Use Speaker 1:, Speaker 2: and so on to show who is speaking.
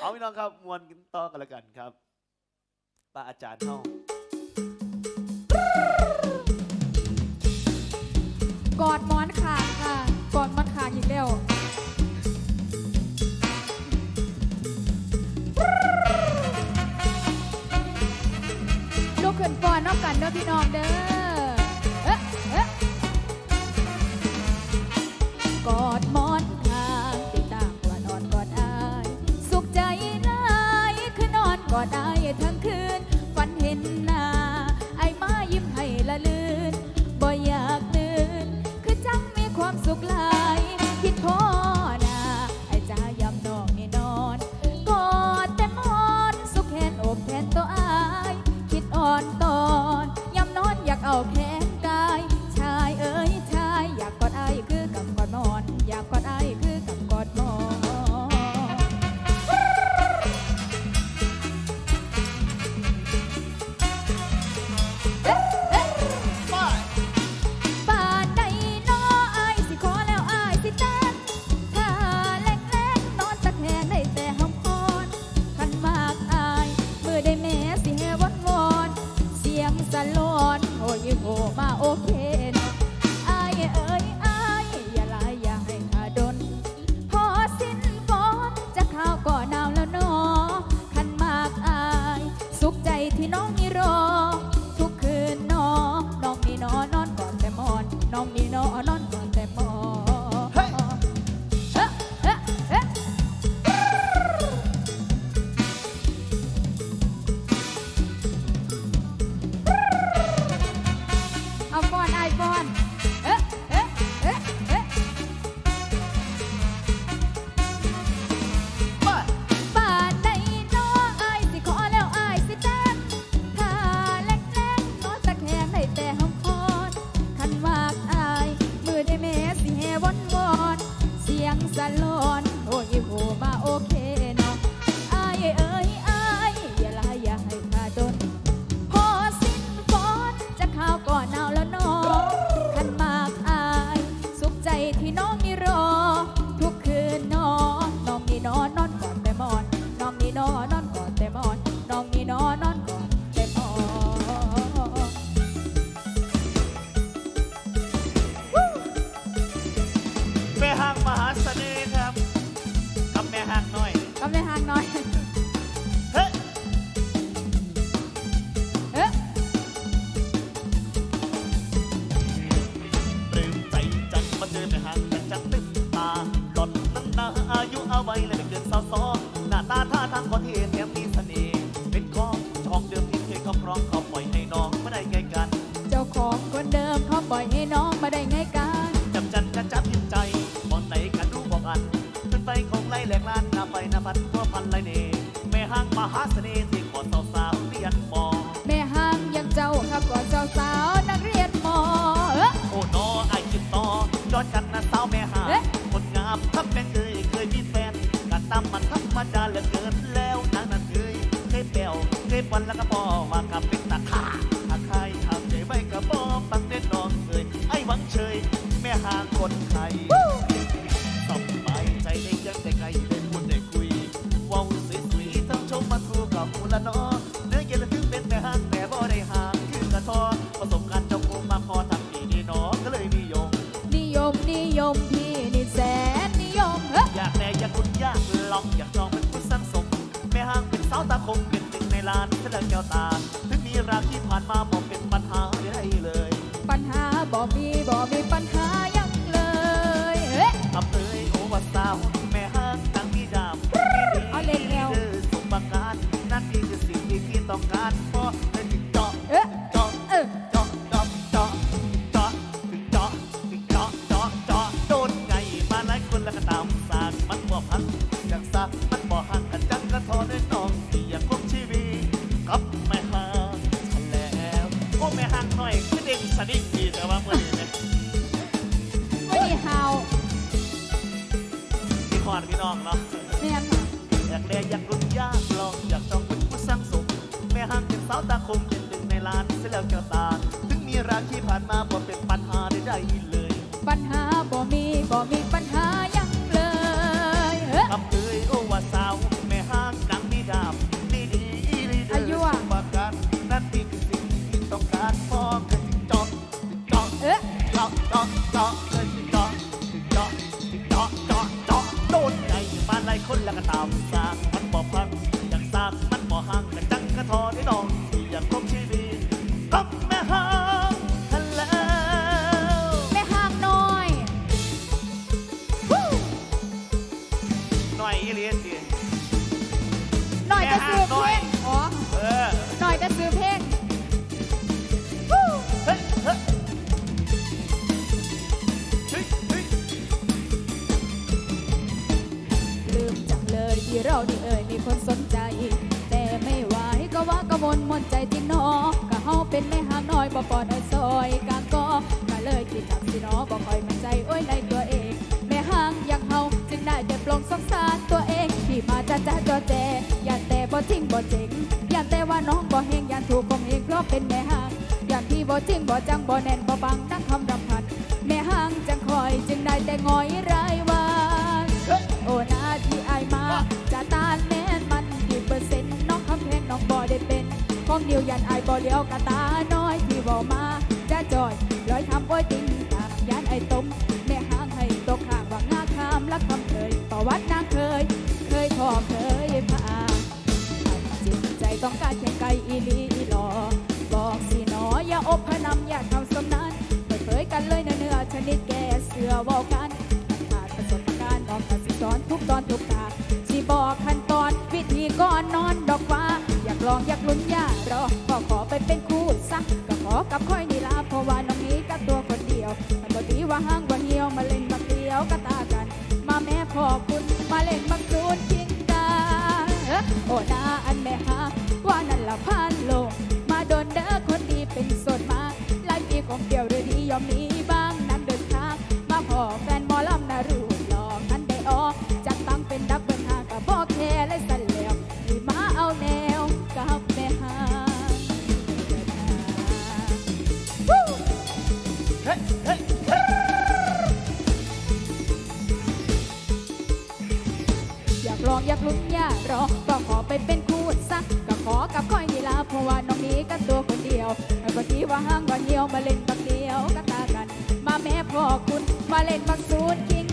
Speaker 1: เอาพี่น้องครับมวนกันต่อกันละกันครับป้าอาจารย์
Speaker 2: น้องกอดหมอนขาดค่ะ กอดหมอนขาดอีกแล้วลูกขึ้นฟอนนอกกันเด้อพี่น้อง
Speaker 1: เด้อ 我打ันไรเน่แม่ห้างมหาเสน่ห์ที่ขอสาวสาวเรียนมอ
Speaker 2: แม่ห้างยังเจ้าครับก่อเจ้าสาวนักเรียนมอ
Speaker 1: โอ้นอไอคิดต่อจอดกันนะสาวแม่ห้างคนงามทับเป็นเคยเคยมีแฟนกันตามมันธรรมดาเหลือเกินแล้วนางนั้นเคยเคยเปวเคยวันแล้วก็บอมากับเป็นตาข่าถ้าใครทำใจไว้กระบอกบังเด่นน้องเคยไอ้หวังเฉยแม่ห้างคนไทย กูละเนาะเนื้อเย็นถึงเป็นแม่ห้างแต่บ่ได้ห่างคือกระทอประสบการณ์จ้าคงมาพอทำดีนี่เนาก็เลยนิยม
Speaker 2: นิยมนิยมพี่นี่แสนนิยมเฮ้ย
Speaker 1: อยากแต่อยากคุณอยากลองอยากจองเป็นผู้สร้างสม แม่ห้างเป็นสาวตาคมเป็นหนึ่งในล้านเสด็แก้วตา ถึงมีรักที่ผ่านมาบอกเป็นปัญหาได้เลย
Speaker 2: ปัญหาบอกมี don't เขา
Speaker 1: ตาคม
Speaker 2: เป็น
Speaker 1: หนึ่งในล้านเสียแล้วกระตาถึงมีรักที่ผ่านมาบ่เป็นปัญหาได้เลยปัญหาบ่มีบ่มีปัญหายังเลยทำเอ่ยโอวาสาวแม่ห้างนังนิดามดีดีอีลีเดอายุ
Speaker 2: ร์
Speaker 1: ประกันนั่น
Speaker 2: นี่คื
Speaker 1: อสิ่งที่ต้องการพออสิ่งจอกสิ่จอกเอ๊ะจอกจอกจิ๊งจอกสิ่งจอกเจอกจอกจอกโดนใจ
Speaker 2: มาหลา
Speaker 1: ย
Speaker 2: คนแล้วก็ตามสร้างมันบ่พังอยากสร้างมันบ่ห่างกันจังกระทอได้ด
Speaker 1: อ
Speaker 2: ง
Speaker 1: มนใจจริงเนอก็เฮาเป็นแม่หางน้อยบ่ปอดไอ้ซอยกลางก็ก็เลยคิดจักสิเนอบ่ค่อยมั่นใจโอ้ยในตัวเอง แม่หางอยังเฮาจึงได้แต่ปลงสงสารตัวเองที่มาจ้าจ้าจอแจอย่าแต่บ่จริงบ่เจ๋งอย่าแต่ว่าน้องบ่เฮงอย่าถูกข่มเหงเพราะเป็นแม่หางอย่างที่บ่จริงบ่จังบ่แน่นบ่บังนักคำรำพันแม่หางจังคอยจึงได้แต่งอยรายวันโอ้นาที่อายมาจะตานแม่ องเดียวยันไอบ่เลี้ยวกะตาน้อยที่บ่มาจะจอยลอยทำโอ้ยติงตากยันไอ้ต้มแม่ห้างให้ตกข้างว่างาคามและคำเคยประวัตินางเคย เคยทอเคยพาจิตใจต้องการเคียงไกลอีลีอีหลอบอกสิหนออย่าอบพนำอย่าทำสมนั้นเปิดเผยกันเลยเนื้อชนิดแก่เสือว่ากันขาดประสบการณ์นองตัดสิสอนทุกตอนทุกตาสิบอกขั้นตอนวิธีก่อนนอน ลองอยากลุ้นอยากรอก็ขอไปเป็นคู่สักก็ขอกับค่อยนี่ลาเพราะว่าน้องนี้กับตัวคนเดียว มันบ่ดีว่าห้างว่าเหี่ยวมาเล่นบักเดียวก็ตากัน มาแม่ขอบคุณมาเล่นบักซูนคิงกันโอ้นาอันแม่ฮาว่านั่นละพันโลกมาโดนเด้อคนดีเป็นสดมาหลายปีของเดียวหรือดียอมมี ยวบางทีว่าห้างว่าเหี่ยวมาเล่นบักเดียวก็ตากัน มาแม่พ่อคุณมาเล่นบักศูนคิง